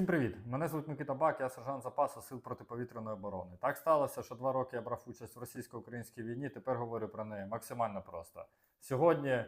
Всім привіт! Мене звуть Микита Бак, я сержант запасу Сил протиповітряної оборони. Так сталося, що два роки я брав участь в російсько-українській війні. Тепер говорю про неї максимально просто. Сьогодні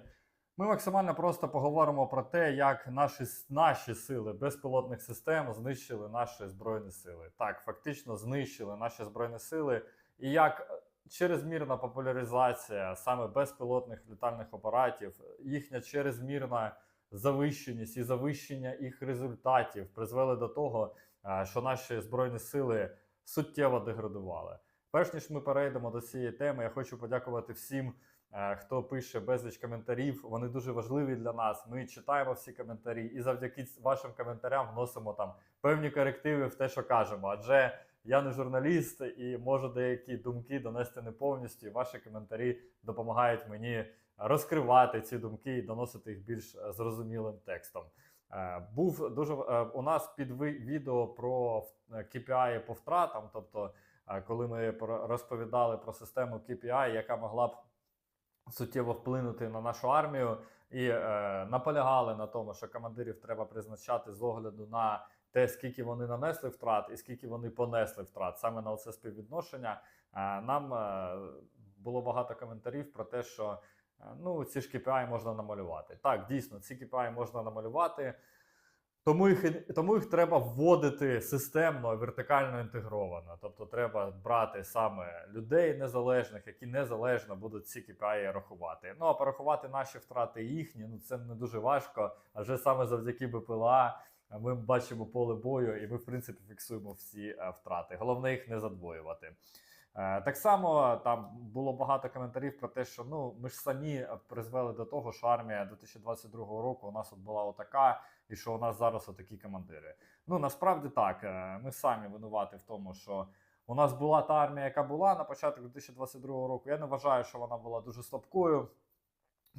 ми максимально просто поговоримо про те, як наші, наші сили безпілотних систем знищили наші збройні сили. Так, фактично знищили наші збройні сили, і як чрезмірна популяризація саме безпілотних літальних апаратів, їхня чрезмірна завищеність і завищення їх результатів призвели до того, е, що наші збройні сили суттєво деградували. Перш ніж ми перейдемо до цієї теми, я хочу подякувати всім, е, хто пише безліч коментарів. Вони дуже важливі для нас. Ми читаємо всі коментарі, і завдяки вашим коментарям вносимо там певні корективи в те, що кажемо. Адже я не журналіст і можу деякі думки донести не повністю. Ваші коментарі допомагають мені розкривати ці думки і доносити їх більш е, зрозумілим текстом. Е, Був дуже е, у нас під відео про KPI по втратам, тобто, коли ми розповідали про систему KPI, яка могла б суттєво вплинути на нашу армію, і наполягали на тому, що командирів треба призначати з огляду на те, скільки вони нанесли втрат і скільки вони понесли втрат, саме на це співвідношення. Нам е, було багато коментарів про те, що е, ну, ці ж KPI можна намалювати. Так, дійсно, ці KPI можна намалювати. Тому їх, тому їх треба вводити системно, вертикально інтегровано. Тобто треба брати саме людей незалежних, які незалежно будуть ці KPI рахувати. Ну а порахувати наші втрати їхні, ну це не дуже важко. Адже саме завдяки БПЛА ми бачимо поле бою, і ми, в принципі, фіксуємо всі е, втрати. Головне їх не задвоювати. Е, Так само там було багато коментарів про те, що ну ми ж самі призвели до того, що армія 2022 року у нас от була отака, і що у нас зараз отакі командири. Ну насправді так, е, ми самі винуваті в тому, що у нас була та армія, яка була на початку 2022 року. Я не вважаю, що вона була дуже слабкою.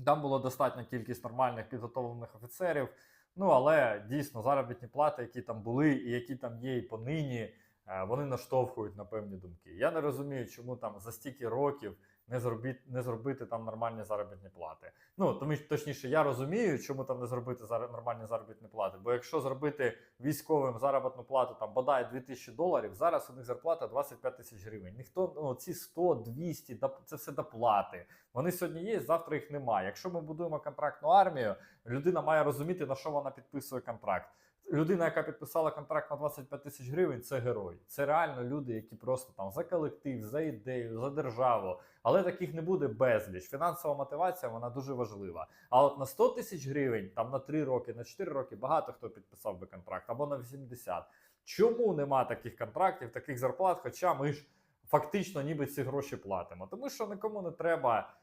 Там було достатня кількість нормальних підготовлених офіцерів. Ну але дійсно заробітні плати, які там були, і які там є і понині, е, вони наштовхують на певні думки. Я не розумію, чому там за стільки років не зробити, не зробити там нормальні заробітні плати. Ну тому точніше, я розумію, чому там не зробити зар- нормальні заробітні плати. Бо якщо зробити військовим заробітну плату там бодай 2000 доларів, зараз у них зарплата 25 тисяч гривень. Ніхто ну ці 100, 200, доп- це все доплати. Вони сьогодні є, завтра їх немає. Якщо ми будуємо контрактну армію, людина має розуміти на що вона підписує контракт. Людина, яка підписала контракт на 25 тисяч гривень, це герой. Це реально люди, які просто там за колектив, за ідею, за державу. Але таких не буде безліч. Фінансова мотивація вона дуже важлива. А от на 100 тисяч гривень, там на 3 роки, на 4 роки багато хто підписав би контракт або на 80. Чому нема таких контрактів, таких зарплат? Хоча ми ж фактично ніби ці гроші платимо. Тому що нікому не треба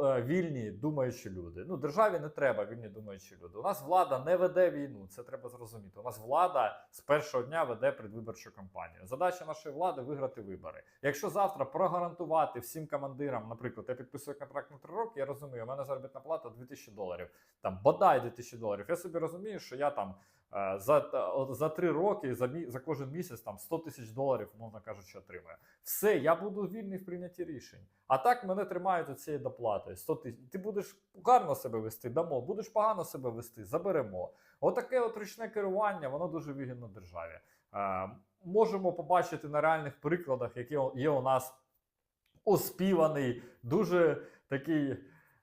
вільні думаючі люди. Ну, державі не треба вільні думаючі люди. У нас влада не веде війну, це треба зрозуміти. У нас влада з першого дня веде предвиборчу кампанію. Задача нашої влади виграти вибори. Якщо завтра прогарантувати всім командирам, наприклад, я підписую контракт на 3 роки, я розумію, у мене заробітна плата 2000 доларів, там бодай 2000 доларів. Я собі розумію, що я там. Е, За, за три роки за за кожен місяць там 100 тисяч доларів, умовно кажучи, отримую. Все, я буду вільний в прийнятті рішень. А так мене тримають оцією доплатою 100 тисяч. Ти будеш гарно себе вести, дамо, будеш погано себе вести, заберемо. Отаке от ручне керування, воно дуже вигідно державі. Е, можемо побачити на реальних прикладах, які є у нас оспіваний, дуже такий.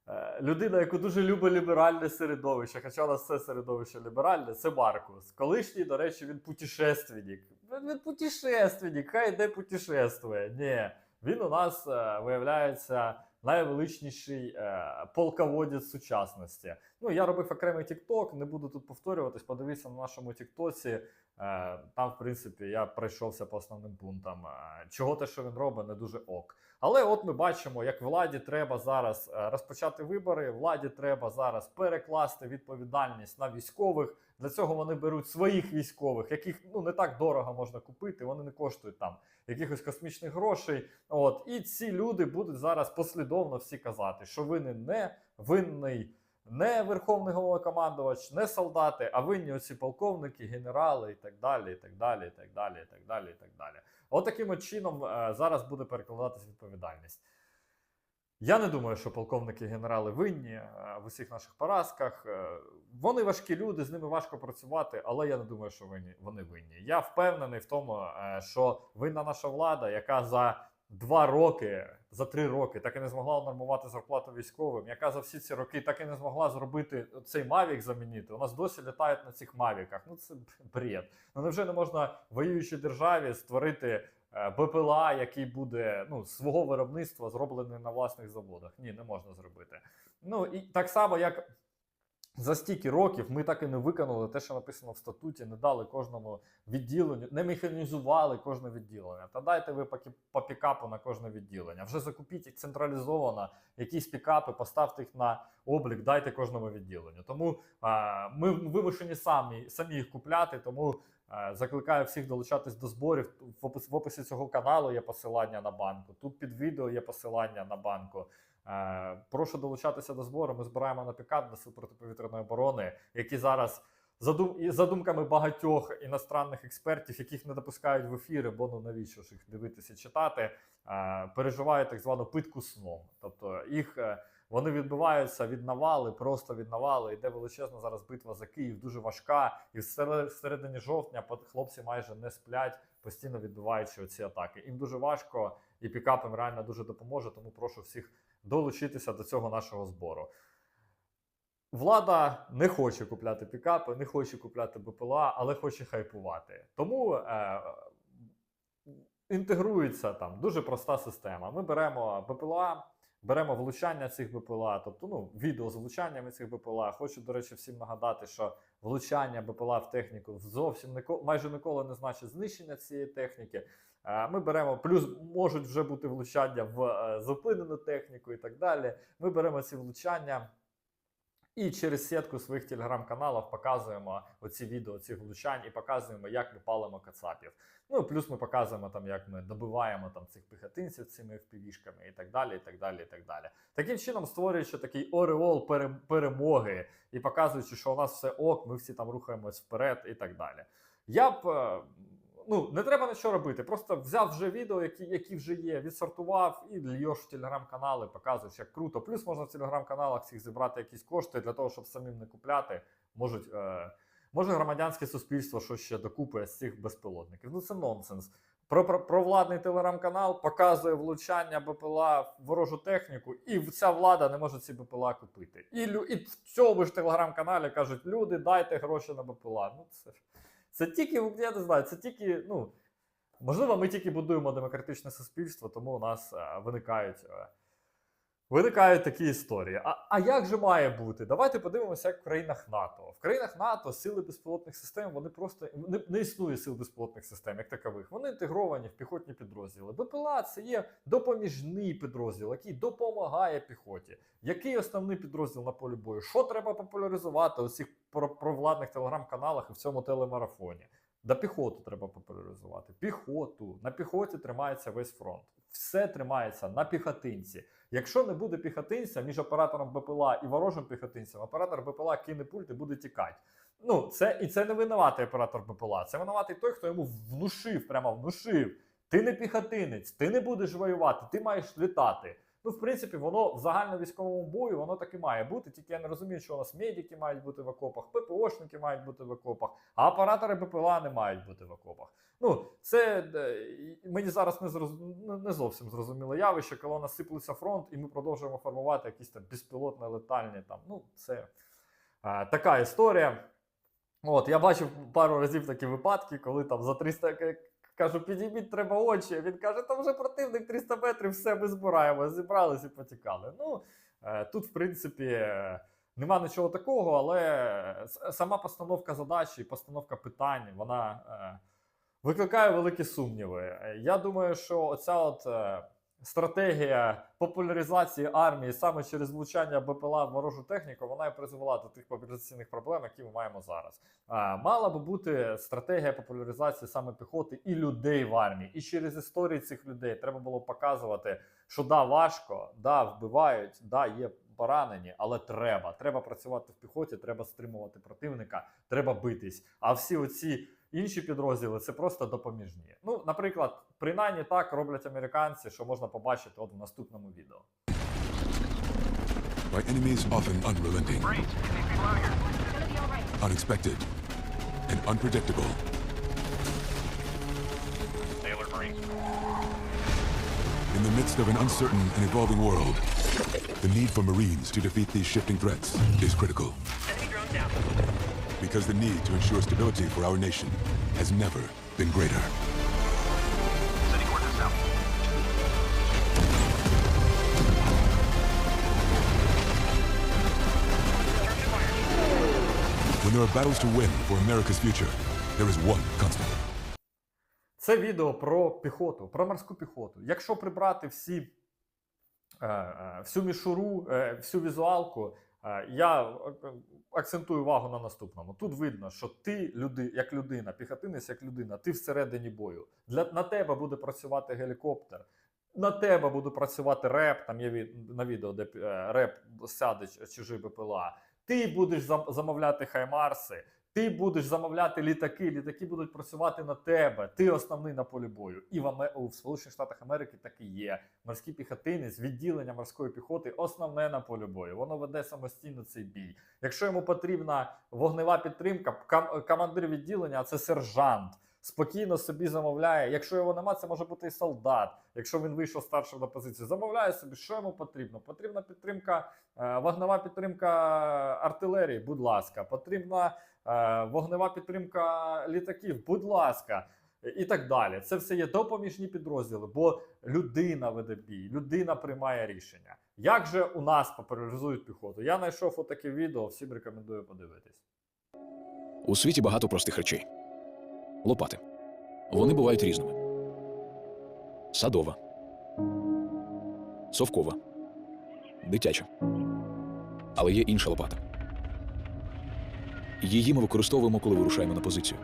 Е, Людина, яку дуже любить ліберальне середовище, хоча у нас це середовище ліберальне, це Маркус. Колишній, до речі, він путешественник. Він, путешественник, хай йде путешествує. Ні, він у нас е, виявляється найвеличніший е, полководець сучасності. Ну, я робив окремий TikTok, не буду тут повторюватись. Подивіться на нашому TikTok. Е, там, в принципі, я пройшовся по основним пунктам. Е, чого те, що він робить, не дуже ок. Але от ми бачимо, як владі треба зараз е, розпочати вибори. Владі треба зараз перекласти відповідальність на військових. Для цього вони беруть своїх військових, яких ну не так дорого можна купити. Вони не коштують там якихось космічних грошей. От і ці люди будуть зараз послідовно всі казати, що винен не винний. Не верховний головнокомандувач, не солдати, а винні оці полковники, генерали і так далі, і так далі, і так далі, і так далі, і так далі. От таким от чином е, зараз буде перекладатись відповідальність. Я не думаю, що полковники генерали винні е, в усіх наших поразках. Е, Вони важкі люди, з ними важко працювати, але я не думаю, що винні, вони винні. Я впевнений в тому, що винна наша влада, яка за два роки, за три роки так і не змогла нормувати зарплату військовим, яка за всі ці роки так і не змогла зробити цей Мавік замінити. У нас досі літають на цих Мавіках. Ну це бред. Ну невже не можна воюючій державі створити е, БПЛА, який буде ну, свого виробництва зроблений на власних заводах? Ні, не можна зробити. Ну і так само, як за стільки років ми так і не виконали те, що написано в статуті, не дали кожному відділенню, не механізували кожне відділення. Та дайте ви по, пікапу на кожне відділення. Вже закупіть централізовано, якісь пікапи, поставте їх на облік, дайте кожному відділенню. Тому а, ми вимушені самі, самі їх купляти. Тому а, закликаю всіх долучатись до зборів. В описі, в описі цього каналу є посилання на банку. Тут під відео є посилання на банку. Е, Прошу долучатися до збору. Ми збираємо на пікап для сил протиповітряної оборони, які зараз за, і за думками багатьох іностранних експертів, яких не допускають в ефіри, бо ну навіщо ж їх дивитися, читати, е, переживають так звану питку сном. Тобто їх е, вони відбиваються від навали, просто від навали. Йде величезна зараз битва за Київ, дуже важка. І в середині жовтня хлопці майже не сплять, постійно відбиваючи оці атаки. Їм дуже важко, і пікап їм реально дуже допоможе. Тому прошу всіх долучитися до цього нашого збору. Влада не хоче купляти пікапи, не хоче купляти БПЛА, але хоче хайпувати. Тому е, інтегрується там дуже проста система. Ми беремо БПЛА, беремо влучання цих БПЛА, тобто ну, відео з влучаннями цих БПЛА. Хочу, до речі, всім нагадати, що влучання БПЛА в техніку зовсім не майже ніколи не значить знищення цієї техніки. Е, Ми беремо плюс можуть вже бути влучання в е, зупинену техніку і так далі. Ми беремо ці влучання і через сітку своїх телеграм-каналів показуємо оці відео цих влучань і показуємо, як ми палимо кацапів. Ну плюс ми показуємо там, як ми добиваємо там цих піхотинців цими впівішками і так далі. і так далі, і так далі. Таким чином, створюючи такий ореол пере- перемоги і показуючи, що у нас все ок, ми всі там рухаємось вперед і так далі. Я б. Ну, не треба нічого робити. Просто взяв вже відео, які, які вже є, відсортував і льєш в телеграм-канали, показуєш, як круто. Плюс можна в телеграм-каналах всіх зібрати якісь кошти для того, щоб самим не купляти. Можуть, е, може громадянське суспільство щось ще докупує з цих безпілотників. Ну це нонсенс. Про, про, провладний телеграм-канал показує влучання БПЛА в ворожу техніку, і ця влада не може ці БПЛА купити. І, лю- і в цьому ж телеграм-каналі кажуть: люди, дайте гроші на БПЛА. Ну це. Це тільки, я не знаю, це тільки, ну, можливо, ми тільки будуємо демократичне суспільство, тому у нас е, виникають, е, виникають такі історії. А, а як же має бути? Давайте подивимося, як в країнах НАТО. В країнах НАТО сили безпілотних систем вони просто не, не існує сил безпілотних систем, як такових. Вони інтегровані в піхотні підрозділи. БПЛА це є допоміжний підрозділ, який допомагає піхоті. Який основний підрозділ на полі бою? Що треба популяризувати у цих провладних телеграм-каналах і в цьому телемарафоні? Да піхоту треба популяризувати. Піхоту. На піхоті тримається весь фронт. Все тримається на піхотинці. Якщо не буде піхотинця між оператором БПЛА і ворожим піхотинцем, оператор БПЛА кине пульт і буде тікати. Ну, це і це не винуватий оператор БПЛА. Це винуватий той, хто йому внушив, прямо внушив. Ти не піхотинець, ти не будеш воювати, ти маєш літати. Ну, в принципі, воно в загальновійськовому бою воно так і має бути. Тільки я не розумію, що у нас медики мають бути в окопах, ППОшники мають бути в окопах, а оператори БПЛА не мають бути в окопах. Ну, це е, мені зараз не зроз... не зовсім зрозуміле явище, коли у нас сиплеться фронт, і ми продовжуємо формувати якісь там безпілотні летальні там. Ну, це е, така історія. От, я бачив пару разів такі випадки, коли там за 300 к- кажу, підійміть треба очі. Він каже, там вже противник 300 метрів, все ми збираємо. Зібрались і потікали. Ну, е, тут, в принципі, е, нема нічого такого, але сама постановка задачі, і постановка питань, вона е, викликає великі сумніви. Е, Я думаю, що оця от. Стратегія популяризації армії саме через влучання БПЛА в ворожу техніку, вона і призвела до тих популяційних проблем, які ми маємо зараз. А, мала би бути стратегія популяризації саме піхоти і людей в армії. І через історії цих людей треба було показувати, що да, важко, да, вбивають, да, є поранені, але треба. Треба працювати в піхоті, треба стримувати противника, треба битись. А всі оці інші підрозділи це просто допоміжні. Ну, наприклад, принаймні так роблять американці, що можна побачити от в наступному відео. by enemies often unrelenting, unexpected, and unpredictable. Sailor Marines. In the midst of an uncertain and evolving world, the need for Marines to defeat these shifting threats is critical. Enemy drone down. Because the need to ensure stability for our nation has never been greater. When there are battles to win for America's future, there is one constant. Це відео про піхоту, про морську піхоту. Якщо прибрати всі, е, е, всю мішуру, е, всю візуалку, е, я е, акцентую увагу на наступному. Тут видно, що ти люди, як людина, піхотинець як людина, ти всередині бою. Для, на тебе буде працювати гелікоптер. На тебе буде працювати реп. Там є від, на відео, де е, реп сяде чужий БПЛА. Ти будеш зам- замовляти хаймарси, ти будеш замовляти літаки, літаки будуть працювати на тебе. Ти основний на полі бою. І в, Аме... у Сполучених Штатах Америки так і є. Морський піхотинець, відділення морської піхоти основне на полі бою. Воно веде самостійно цей бій. Якщо йому потрібна вогнева підтримка, кам... командир відділення це сержант. Спокійно собі замовляє. Якщо його нема, це може бути і солдат. Якщо він вийшов старшим на позицію, замовляє собі, що йому потрібно. Потрібна підтримка, е, вогнева підтримка артилерії, будь ласка, потрібна вогнева підтримка літаків, будь ласка, і так далі. Це все є допоміжні підрозділи, бо людина веде бій, людина приймає рішення. Як же у нас популяризують піхоту? Я знайшов отаке відео, всім рекомендую подивитись. У світі багато простих речей. Лопати. Вони бувають різними: садова, совкова, дитяча. Але є інша лопата. Її ми використовуємо, коли вирушаємо на позицію.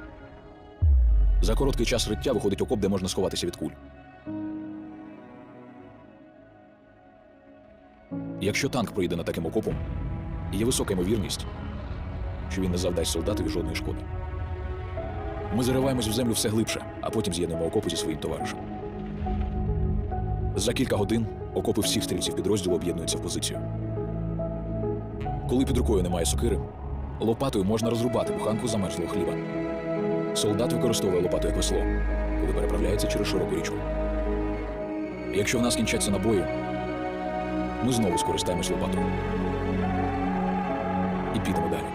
За короткий час риття виходить окоп, де можна сховатися від куль. Якщо танк проїде над таким окопом, є висока ймовірність, що він не завдасть солдатові жодної шкоди. Ми зариваємось в землю все глибше, а потім з'єднуємо окопи зі своїм товаришем. За кілька годин окопи всіх стрільців підрозділу об'єднуються в позицію. Коли під рукою немає сокири, лопатою можна розрубати буханку замерзлого хліба. Солдат використовує лопату як весло, коли переправляється через широку річку. Якщо в нас кінчаться набої, ми знову скористаємось лопатою. І підемо далі.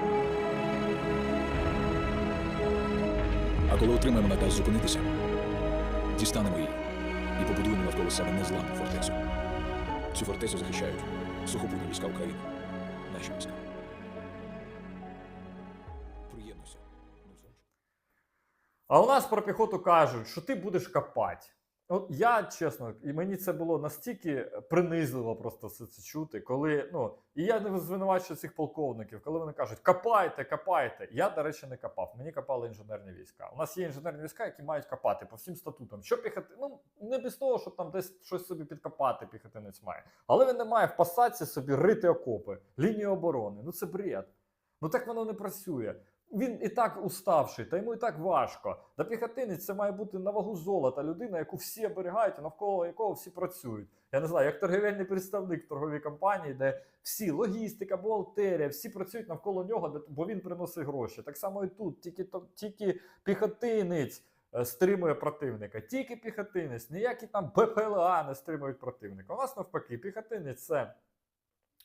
А коли отримаємо наказ зупинитися, дістанемо її і побудуємо навколо себе незламну фортецю. Цю фортецю захищають сухопутні війська України, наші війська. А у нас про піхоту кажуть, що ти будеш копати. От я чесно, і мені це було настільки принизливо просто все це чути, коли ну і я не звинувачую цих полковників, коли вони кажуть копайте, копайте. Я, до речі, не копав. Мені копали інженерні війська. У нас є інженерні війська, які мають копати по всім статутам. Що піхоти, ну не без того, щоб там десь щось собі підкопати, піхотинець має. Але він не має в посадці собі рити окопи, лінію оборони. Ну це бред. Ну так воно не працює. Він і так уставший, та йому і так важко. Да піхотинець це має бути на вагу золота людина, яку всі оберігають, навколо якого всі працюють. Я не знаю, як торгівельний представник в торговій компанії, де всі логістика, бухгалтерія, всі працюють навколо нього, бо він приносить гроші. Так само і тут, тільки тільки піхотинець е, стримує противника, тільки піхотинець, ніякі там БПЛА не стримують противника. У нас навпаки, піхотинець це.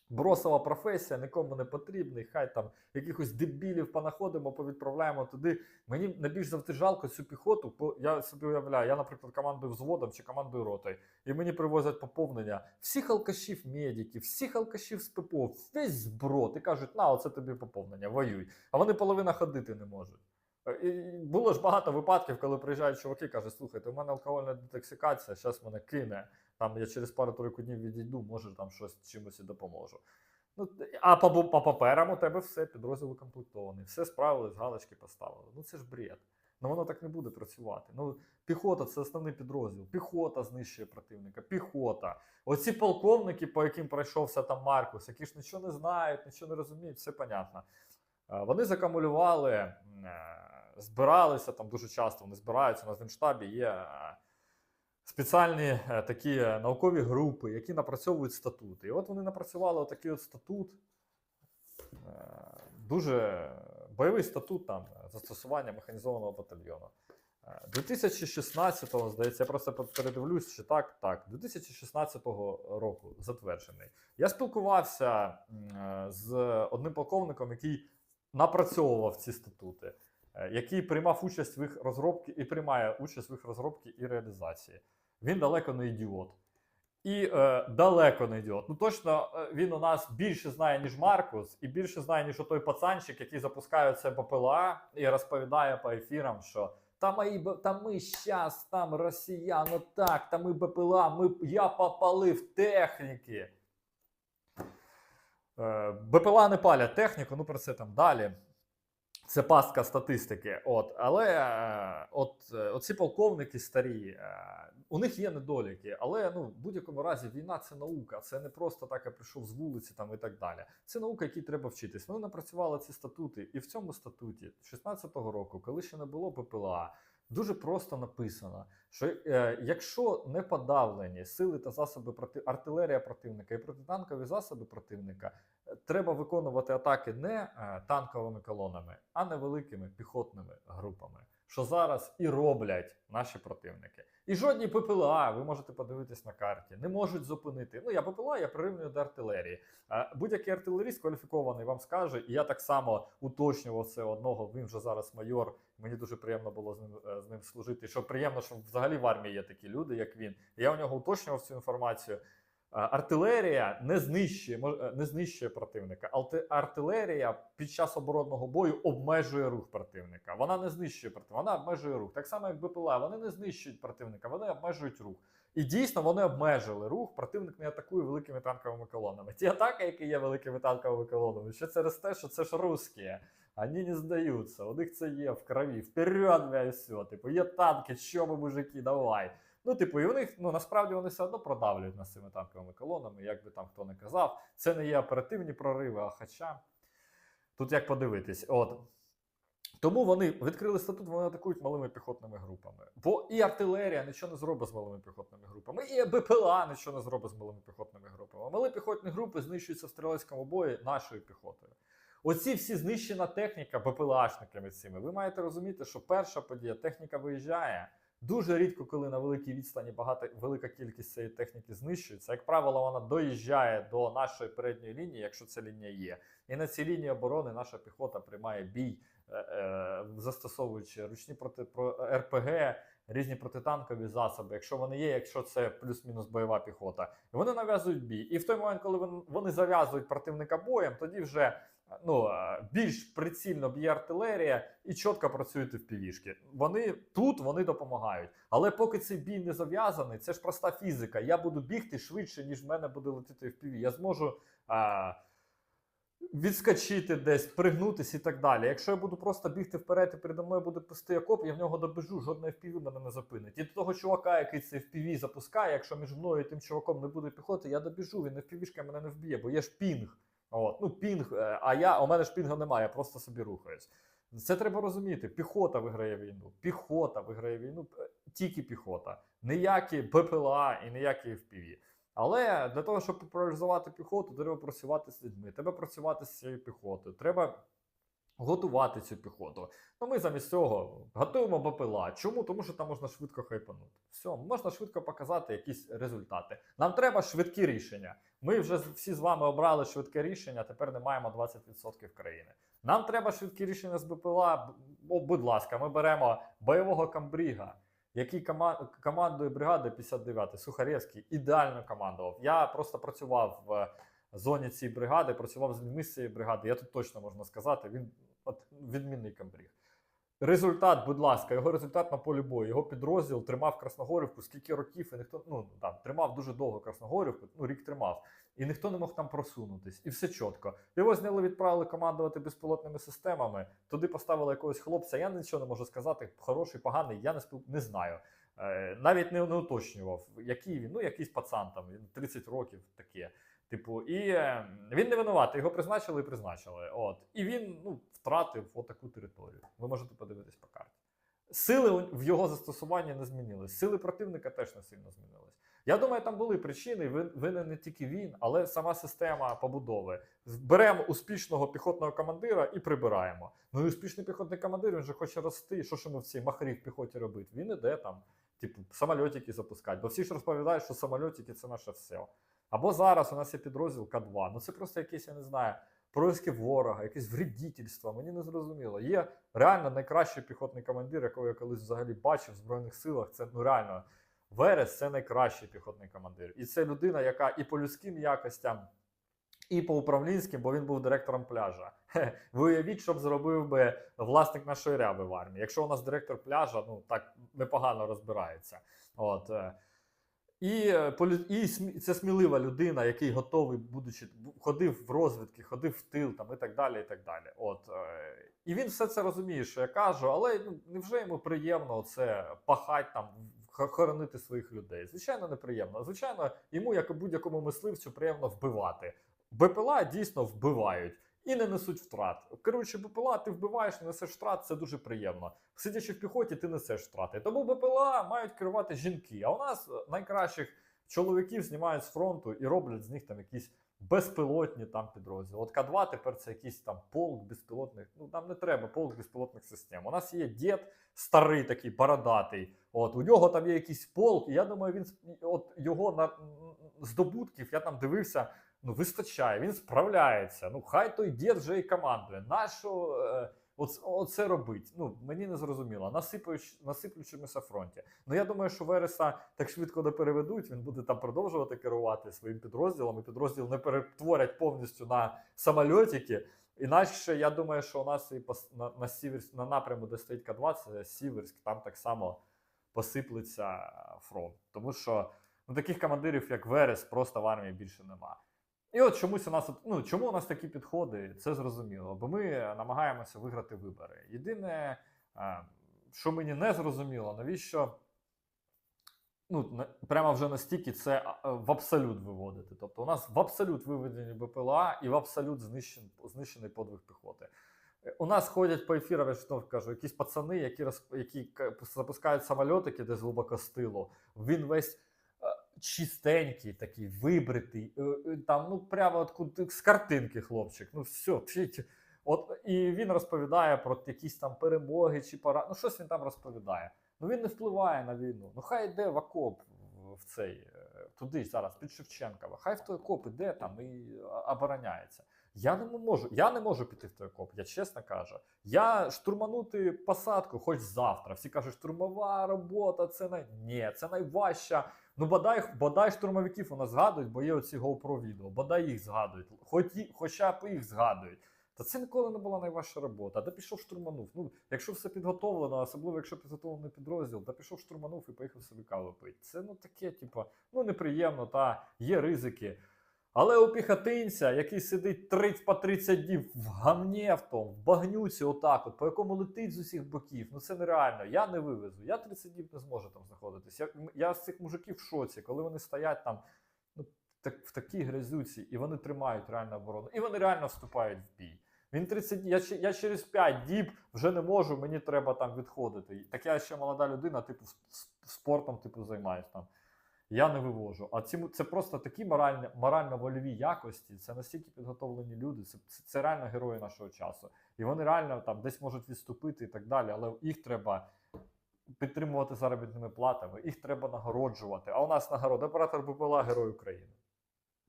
Бросова професія, нікому не потрібний. Хай там якихось дебілів понаходимо, повідправляємо туди. Мені найбільш завжди жалко цю піхоту. Бо я собі уявляю, я, наприклад, командую взводом чи командую ротою, і мені привозять поповнення всіх алкашів медиків, всіх алкашів з ППО, весь зброд, і кажуть, на, оце тобі поповнення, воюй. А вони половина ходити не можуть. Е, І було ж багато випадків, коли приїжджають чуваки, кажуть, слухайте, у мене алкогольна детоксикація, зараз мене кине. Там я через пару-тройку днів відійду, може там щось чимось і допоможу. Ну, а по, по паперам у тебе все, підрозділ укомплектований, все справились, галочки поставили. Ну це ж бред. Ну воно так не буде працювати. Ну, піхота це основний підрозділ. Піхота знищує противника, піхота. Оці полковники, по яким пройшовся там Маркус, які ж нічого не знають, нічого не розуміють, все понятно. Е, Вони закамулювали, е, збиралися там дуже часто, вони збираються на Генштабі, є е, спеціальні е, такі е, наукові групи, які напрацьовують статути. І от вони напрацювали отакий от статут, е, дуже бойовий статут там застосування механізованого батальйону. Е, 2016-го, здається, я просто передивлюсь, чи так, так, 2016 року затверджений. Я спілкувався з одним полковником, який напрацьовував ці статути, який приймав участь в їх розробці і приймає участь в їх розробці і реалізації. Він далеко не ідіот. І е, далеко не ідіот. Ну точно е, він у нас більше знає, ніж Маркус, і більше знає, ніж той пацанчик, який запускає це ППЛА і розповідає по ефірам, що та мої та ми щас там росіяни так, та ми БПЛА, ми я попалив техніки. Е, БПЛА не палять техніку, ну про це там далі. Це пастка статистики. От, але е, от, е, оці полковники старі, е, у них є недоліки, але ну, в будь-якому разі війна це наука, це не просто так я прийшов з вулиці там і так далі. Це наука, якій треба вчитись. Вони напрацювали ці статути, і в цьому статуті 16-го року, коли ще не було ППЛА, дуже просто написано, що е, якщо не подавлені сили та засоби проти артилерія противника і протитанкові засоби противника, е, треба виконувати атаки не е, танковими колонами, а невеликими піхотними групами. Що зараз і роблять наші противники. І жодні ППЛА, ви можете подивитись на карті, не можуть зупинити. Ну, я ППЛА, я прирівнюю до артилерії. Е, Будь-який артилеріст кваліфікований вам скаже, і я так само уточнював це одного. Він вже зараз майор. Мені дуже приємно було з ним е, з ним служити. Що приємно, що взагалі в армії є такі люди, як він. Я у нього уточнював цю інформацію. Артилерія не знищує, е, не знищує противника. Артилерія під час оборонного бою обмежує рух противника. Вона не знищує противника, вона обмежує рух. Так само, як БПЛА, вони не знищують противника, вони обмежують рух. І дійсно вони обмежили рух. Противник не атакує великими танковими колонами. Ті атаки, які є великими танковими колонами, що через те, що це ж русські. Вони не здаються, у них це є в крові. Вперед, бля, все. Типу, є танки, що ви, мужики, давай. Ну, типу, і них ну насправді вони все одно продавлюють нас цими танковими колонами, як би там хто не казав. Це не є оперативні прориви, а хоча тут як подивитись. От. Тому вони відкрили статут, вони атакують малими піхотними групами. Бо і артилерія нічого не зробить з малими піхотними групами, і БПЛА нічого не зробить з малими піхотними групами. Мали піхотні групи знищуються в стрілецькому бої нашою піхотою. Оці всі знищена техніка БПЛАшниками цими. Ви маєте розуміти, що перша подія техніка виїжджає. Дуже рідко, коли на великій відстані багато велика кількість цієї техніки знищується. Як правило, вона доїжджає до нашої передньої лінії, якщо ця лінія є. І на цій лінії оборони наша піхота приймає бій, е, е, застосовуючи ручні проти про РПГ, різні протитанкові засоби, якщо вони є, якщо це плюс-мінус бойова піхота. І вони нав'язують бій. І в той момент, коли вони зав'язують противника боєм, тоді вже ну, більш прицільно б'є артилерія і чітко працюють в півішки. Вони тут вони допомагають. Але поки цей бій не зав'язаний, це ж проста фізика. Я буду бігти швидше, ніж в мене буде летіти в піві. Я зможу. А, Відскочити десь, пригнутися і так далі. Якщо я буду просто бігти вперед і передо мною буде пустий окоп, я в нього добіжу, жодне FPV мене не зупинить. І до того чувака, який цей FPV запускає, якщо між мною і тим чуваком не буде піхоти, я добіжу, він FPV-шка мене не вб'є, бо є ж пінг. От, ну пінг, е, а я, у мене ж пінга немає, я просто собі рухаюсь. Це треба розуміти. Піхота виграє війну. Піхота виграє війну, е, тільки піхота. Ніякі БПЛА і ніякі FPV. Але для того, щоб популяризувати піхоту, треба працювати з людьми, треба працювати з цією піхотою, треба готувати цю піхоту. Ну ми замість цього готуємо БПЛА. Чому? Тому що там можна швидко хайпанути. Все, можна швидко показати якісь результати. Нам треба швидкі рішення. Ми вже всі з вами обрали швидке рішення, тепер не маємо 20% країни. Нам треба швидкі рішення з БПЛА. О, будь ласка, ми беремо бойового камбріга, який кома- командує бригади 59 Сухаревський, ідеально командував. Я просто працював в зоні цієї бригади, працював з людьми бригади. Я тут точно можна сказати, він от, відмінний камбріг. Результат, будь ласка, його результат на полі бою. Його підрозділ тримав Красногорівку скільки років, і ніхто ну там тримав дуже довго Красногорівку, ну рік тримав, і ніхто не мог там просунутись. І все чітко. Його зняли, відправили командувати безпілотними системами. Туди поставили якогось хлопця. Я нічого не можу сказати. Хороший, поганий, я не спіл... не знаю. Е, навіть не, не уточнював, який він, ну якийсь пацан там, він 30 років таке. Типу, і е, він не винуватий, його призначили і призначили. От. І він ну, втратив отаку територію. Ви можете подивитись по карті. Сили в його застосуванні не змінились. Сили противника теж не сильно змінились. Я думаю, там були причини. Винен не тільки він, але сама система побудови. Беремо успішного піхотного командира і прибираємо. Ну і успішний піхотний командир він же хоче рости. Що ж йому в цій махрі в піхоті робити? Він іде там, типу, самольотики запускати. Бо всі ж розповідають, що самольотики це наше все. Або зараз у нас є підрозділ К2. Ну це просто якийсь, я не знаю, происки ворога, якесь вредительство. Мені не зрозуміло. Є реально найкращий піхотний командир, якого я колись взагалі бачив в Збройних силах. Це ну реально Верес це найкращий піхотний командир. І це людина, яка і по людським якостям, і по управлінським, бо він був директором пляжа. Хе, Ви уявіть, що б зробив би власник нашої ряби в армії. Якщо у нас директор пляжа, ну так непогано розбирається. От. І, е, і це смілива людина, який готовий, будучи ходив в розвідки, ходив в тил там і так далі. І так далі. От е, і він все це розуміє, що я кажу, але ну невже йому приємно це пахать там, хоронити своїх людей? Звичайно, неприємно. Звичайно, йому, як і будь-якому мисливцю, приємно вбивати. БПЛА дійсно вбивають. І не несуть втрат. Керуючи БПЛА, ти вбиваєш, не несеш втрат, це дуже приємно. Сидячи в піхоті, ти несеш втрати. Тому БПЛА мають керувати жінки. А у нас е, найкращих чоловіків знімають з фронту і роблять з них там якісь безпілотні там підрозділи. От К2 тепер це якийсь там полк безпілотних. Ну нам не треба полк безпілотних систем. У нас є дід старий такий бородатий. От у нього там є якийсь полк, і я думаю, він от його на здобутків я там дивився. Ну, вистачає, він справляється. Ну, хай той дід вже і командує. Нащо е, оце, робить? Ну, мені не зрозуміло. Насипаючи, насиплючимося фронті. Ну, я думаю, що Вереса так швидко не переведуть. Він буде там продовжувати керувати своїм підрозділом, і підрозділ не перетворять повністю на самольотики. Інакше я думаю, що у нас і на, на, Сіверськ, на напряму, де стоїть К2, це Сіверськ, там так само посиплеться фронт. Тому що ну, таких командирів, як Верес, просто в армії більше нема. І от чомусь у нас ну чому у нас такі підходи, це зрозуміло, бо ми намагаємося виграти вибори. Єдине, е, що мені не зрозуміло, навіщо ну, прямо вже настільки це е, в абсолют виводити. Тобто у нас в абсолют виведені БПЛА і в абсолют знищен, знищений подвиг піхоти. Е, У нас ходять по ефірам, я ж знову кажу, якісь пацани, які, які запускають самольотики десь глибоко з. Він весь чистенький, такий, вибритий, е, е, там, ну, прямо от куди- з картинки хлопчик. Ну, все. От, і він розповідає про якісь там перемоги чи пора. Ну, щось він там розповідає. Ну він не впливає на війну. Ну хай йде в окоп в- в цей, е, туди зараз, під Шевченкова. Хай в той окоп іде там і обороняється. Я не можу, я не можу піти в той окоп, я чесно кажу. Я штурманути посадку хоч завтра. Всі кажуть, штурмова робота, це най... Ні, це найважча. Ну, бодай, бодай штурмовиків нас згадують, бо є оці GoPro відео. Бодай їх згадують, хоч, хоча б їх згадують. Та це ніколи не була найважча робота. Та пішов штурманув. Ну, якщо все підготовлено, особливо якщо підготовлений підрозділ, та пішов штурманув і поїхав собі каву пити. Це ну таке, типу, ну неприємно, та є ризики. Але у піхотинця, який сидить 30 по 30 днів в гамні в тому, в багнюці, отак, от, по якому летить з усіх боків, ну це нереально. Я не вивезу. Я 30 днів не зможу там знаходитись. Я, я з цих мужиків в шоці, коли вони стоять там ну, так, в такій грязюці, і вони тримають реальну оборону, і вони реально вступають в бій. Він 30 днів, я, я через 5 діб вже не можу, мені треба там відходити. Так я ще молода людина, типу, спортом типу, займаюсь там. Я не вивожу. А ці, це просто такі морально-вольові якості, це настільки підготовлені люди, це, це, це реально герої нашого часу. І вони реально там десь можуть відступити і так далі, але їх треба підтримувати заробітними платами, їх треба нагороджувати. А у нас нагород оператор БПЛА Герой України.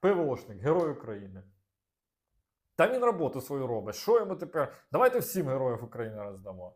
ПВОшник, Герой України. Та він роботу свою робить. Що йому тепер? Давайте всім героїв України роздамо.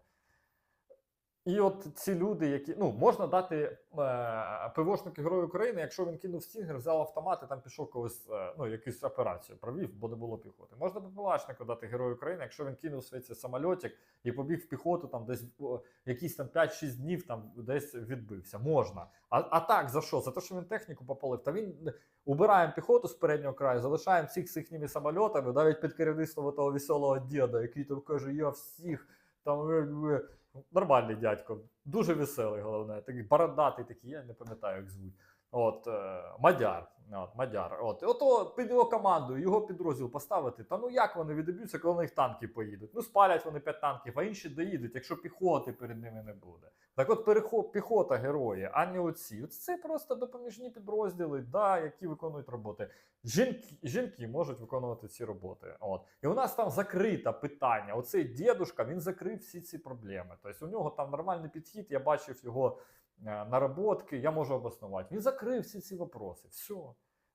І от ці люди, які. Ну, можна дати е, ПВОшнику Герою України, якщо він кинув стінгер, взяв автомат і там пішов колись, е, ну, якусь операцію провів, бо не було піхоти. Можна ППЛАшнику дати Герою України, якщо він кинув свій цей самольотик і побіг в піхоту, там десь о, якісь там 5-6 днів там десь відбився. Можна. А, а так, за що? За те, що він техніку попалив. Та він убираємо піхоту з переднього краю, залишаємо всіх з їхніми самольотами, навіть під керівництвом того веселого діда, який там каже, я всіх там. Е, е». Нормальний дядько, дуже веселий, головне, такий бородатий такий, я не пам'ятаю, як звуть. От, е, Мадяр. От, Мадяр. От. Ото під його командою, його підрозділ поставити. Та ну як вони відіб'ються, коли на них танки поїдуть? Ну спалять вони п'ять танків, а інші доїдуть, якщо піхоти перед ними не буде. Так от перехо- піхота герої, а не оці. От це просто допоміжні підрозділи, да, які виконують роботи. Жінки, жінки можуть виконувати ці роботи. От. І у нас там закрите питання. Оцей дідушка, він закрив всі ці проблеми. Тобто у нього там нормальний підхід, я бачив його наработки, я можу обоснувати. Він закрив всі ці вопроси. Все.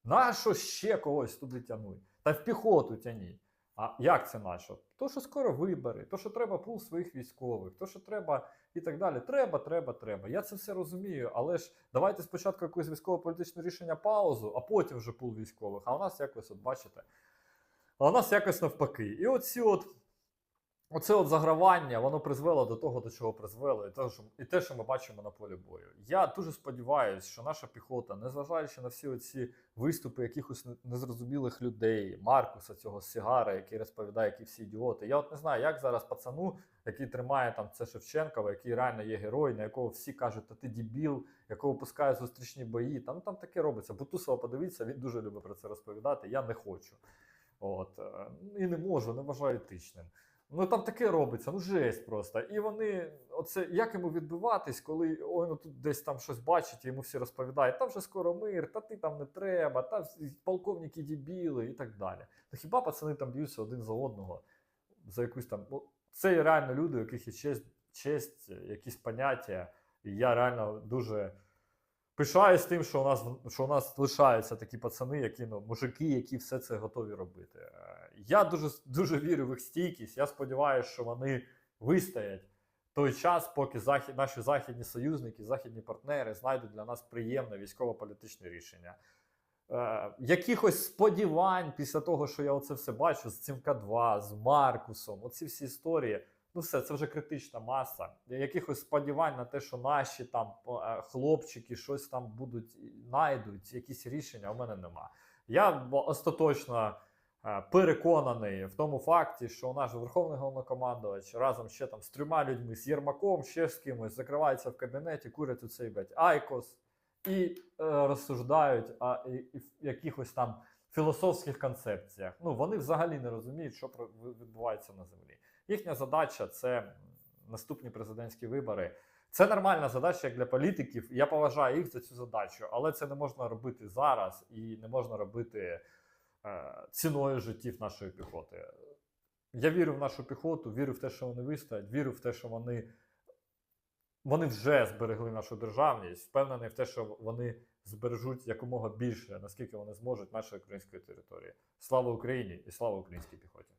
Нащо ще когось туди тягнуть? Та в піхоту тяніть. А як це нащо? То, що скоро вибори, то, що треба пул своїх військових, то, що треба і так далі. Треба, треба, треба. Я це все розумію, але ж давайте спочатку якесь військово-політичне рішення паузу, а потім вже пул військових. А у нас якось, от бачите, а у нас якось навпаки. І оці от. Оце от загравання, воно призвело до того, до чого призвело, і те, що, і те, що ми бачимо на полі бою. Я дуже сподіваюся, що наша піхота, незважаючи на всі оці виступи якихось незрозумілих людей, Маркуса, цього Сігара, який розповідає, які всі ідіоти. Я от не знаю, як зараз пацану, який тримає там це Шевченкова, який реально є герой, на якого всі кажуть, та ти дібіл, якого пускають зустрічні бої. Там там таке робиться. Бутусова, подивіться, він дуже любить про це розповідати. Я не хочу. От, е, і не можу, не вважаю етичним. Ну там таке робиться, ну жесть просто. І вони, оце як йому відбиватись, коли ой, ну тут десь там щось бачить, і йому всі розповідають, там вже скоро мир, та ти там не треба, та полковники дібіли і так далі. Ну хіба пацани там б'ються один за одного за якусь там. Ну, це реально люди, у яких є честь, честь, якісь поняття. І я реально дуже пишаюсь тим, що у нас що у нас лишаються такі пацани, які ну, мужики, які все це готові робити. Е, Я дуже дуже вірю в їх стійкість. Я сподіваюся, що вони вистоять той час, поки захід, наші західні союзники, західні партнери знайдуть для нас приємне військово-політичне рішення. Е, якихось сподівань після того, що я оце все бачу з цим К2, з Маркусом, оці всі історії. Ну, все, це вже критична маса. Якихось сподівань на те, що наші там е, хлопчики щось там будуть знайдуть, якісь рішення, у мене нема. Я остаточно е, переконаний в тому факті, що наш верховний головнокомандувач разом ще там з трьома людьми, з Єрмаком, ще з кимось, закривається в кабінеті, курять у цей блядь, Айкос і е, розсуждають а, і, і якихось там філософських концепціях. Ну, вони взагалі не розуміють, що відбувається на землі. Їхня задача це наступні президентські вибори. Це нормальна задача як для політиків. Я поважаю їх за цю задачу, але це не можна робити зараз і не можна робити е, ціною життів нашої піхоти. Я вірю в нашу піхоту, вірю в те, що вони вистоять, вірю в те, що вони, вони вже зберегли нашу державність, впевнений в те, що вони збережуть якомога більше, наскільки вони зможуть нашої української території. Слава Україні і слава українській піхоті!